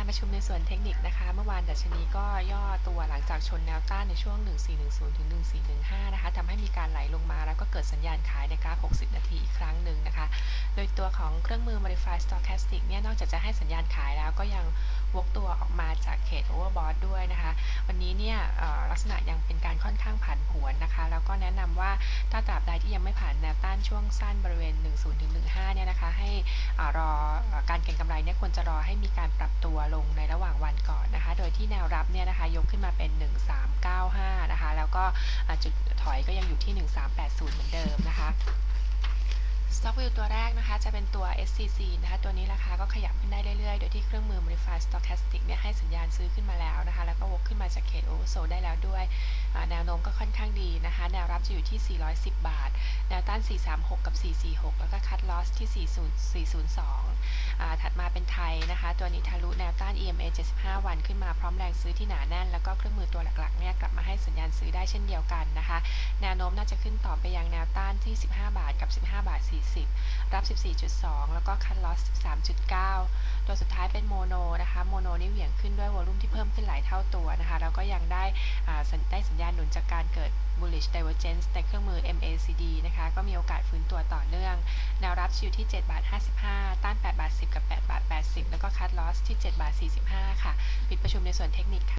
การประชุมในส่วนเทคนิคนะคะ เมื่อวานดัชนีก็ย่อตัวหลังจากชนแนวต้านในช่วง 1410 ถึง 1415 นะคะทำให้มีการไหลลงมาแล้วก็เกิดสัญญาณขายในกราฟ 60 นาทีอีกครั้งหนึ่งนะคะ โดยตัวของเครื่องมือ Modify Stochastic เนี่ย นอกจากจะให้สัญญาณขายแล้วก็ยังวกตัวออกมาจากเขต Overbought ด้วยนะคะ วันนี้เนี่ยลักษณะยังเป็นการค่อนข้างผันผวนนะคะ แล้วก็แนะนำว่าถ้าตราบใดที่ยังไม่ผ่านแนวต้านช่วงสั้นบริเวณ 10 ถึง 15 เนี่ยนะคะ ให้อรอการเก็งกำไรเนี่ยควรจะรอให้มีการ ตัวลงในระหว่างวันก่อนนะคะ โดยที่แนวรับเนี่ยนะคะยกขึ้นมาเป็น 1395 นะคะ แล้วก็จุดถอยก็ยังอยู่ที่ 1380 เหมือนเดิมนะคะ Stock View ตัวแรกนะคะ จะเป็นตัว SCC นะคะ ตัวนี้ราคาก็ขยับขึ้นได้เรื่อยๆ โดยที่เครื่องมือ Modify Stochastic เนี่ยให้สัญญาณซื้อขึ้นมาแล้วนะคะ แล้วก็วกขึ้นมาจากเขต Oversold ได้แล้วด้วย แนวโน้มก็ค่อนข้างดีนะคะ แนวรับจะอยู่ที่ 410 บาทแนวต้าน 436 กับ 446 แล้วก็คัดลอสที่ 40 402 ถัดมาเป็นไทยนะคะ ตัวนี้ทะลุแนวต้าน EMA 75 วันขึ้นมาพร้อมแรงซื้อที่หนาแน่น แล้วก็เครื่องมือตัวหลักๆเนี่ยกลับมาให้สัญญาณซื้อได้เช่นเดียวกันนะคะ แนวโน้มน่าจะขึ้นต่อไปยังแนวต้านที่ 15 บาทกับ 15 บาท 40 รับ 14.2 แล้วก็คัดลอส 13.9 ตัวสุดท้ายเป็นโมโนนะคะ โมโนนี่เหวี่ยงขึ้นด้วยวอลุ่มที่เพิ่มขึ้นหลายเท่าตัวนะคะ แล้วก็ยังได้ได้สัญญาณหนุนจากการเกิด bullish divergence ในเครื่องมือ MACD นะคะก็มีโอกาสฟื้นตัวต่อเนื่อง แนวรับอยู่ที่7บาท55 ต้าน8บาท10 กับ8บาท80 แล้วก็คัดลอสที่7บาท45 ค่ะ ปิดประชุมในส่วนเทคนิคค่ะ